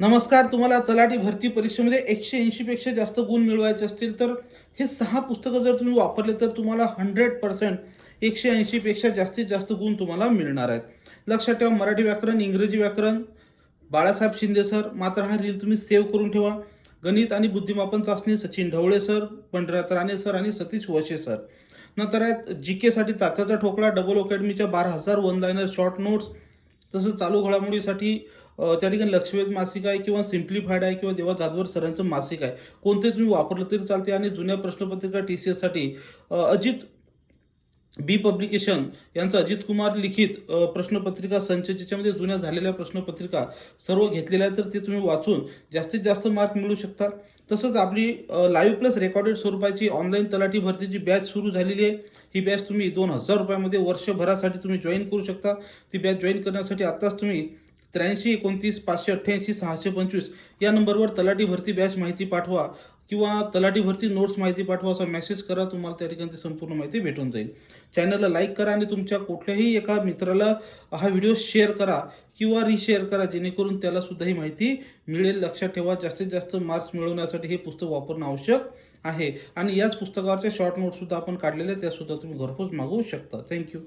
नमस्कार तुम्हाला तलाठी भरती परीक्षेमध्ये एकशे ऐंशी पेक्षा जास्त गुण मिळवायचे असतील तर हे सहा पुस्तकं जर तुम्ही वापरले तर तुम्हाला हंड्रेड पर्सेंट एकशे ऐंशी पेक्षा जास्तीत जास्त गुण तुम्हाला मिळणार आहेत. लक्षात ठेवा मराठी व्याकरण इंग्रजी व्याकरण बाळासाहेब शिंदे सर मात्र हा रील तुम्ही सेव्ह करून ठेवा. गणित आणि बुद्धिमापन चाचणी सचिन ढवळे सर पंढरात राणे सर आणि सतीश वशे सर नंतर आहेत जी केसाठी तात्याचा ठोकळा डबल अकॅडमीच्या बारा हजार वन लायनर शॉर्ट नोट्स तसंच चालू घडामोडीसाठी त्या ठिकाणी लक्षवेध मासिक आहे किंवा सिम्प्लिफाईड आहे किंवा देवा जाधवर सरांचं मासिक आहे. कोणते तुम्ही वापरलं तरी चालते आणि जुन्या प्रश्नपत्रिका टी सी एससाठी अजित बी पब्लिकेशन यांचं अजित कुमार लिखित प्रश्नपत्रिका संच ज्याच्यामध्ये जुन्या झालेल्या प्रश्नपत्रिका सर्व घेतलेल्या आहेत तर ते तुम्ही वाचून जास्तीत जास्त मार्क मिळू शकता. तसंच आपली लाईव्ह प्लस रेकॉर्डेड स्वरूपाची ऑनलाईन तलाठी भरतीची बॅच सुरू झालेली आहे. ही बॅच तुम्ही दोन हजार रुपयामध्ये वर्षभरासाठी तुम्ही जॉईन करू शकता. ती बॅच जॉईन करण्यासाठी आत्ताच तुम्ही त्र्याऐंशी एकोणतीस पाचशे अठ्ठ्याऐंशी सहाशे पंचवीस या नंबरवर तलाठी भरती बॅच माहिती पाठवा किंवा तलाठी भरती नोट्स माहिती पाठवा असा मेसेज करा तुम्हाला त्या ठिकाणी संपूर्ण माहिती भेटून जाईल. चॅनलला लाईक करा आणि तुमच्या कुठल्याही एका मित्राला हा व्हिडिओ शेअर करा किंवा रिशेअर करा जेणेकरून त्याला सुद्धा ही माहिती मिळेल. लक्षात ठेवा जास्तीत जास्त मार्क्स मिळवण्यासाठी हे पुस्तक वापरणं आवश्यक आहे. आणि याच पुस्तकावरच्या शॉर्ट नोट्ससुद्धा आपण काढलेल्या त्यासुद्धा तुम्ही घरपोच मागवू शकता. थँक्यू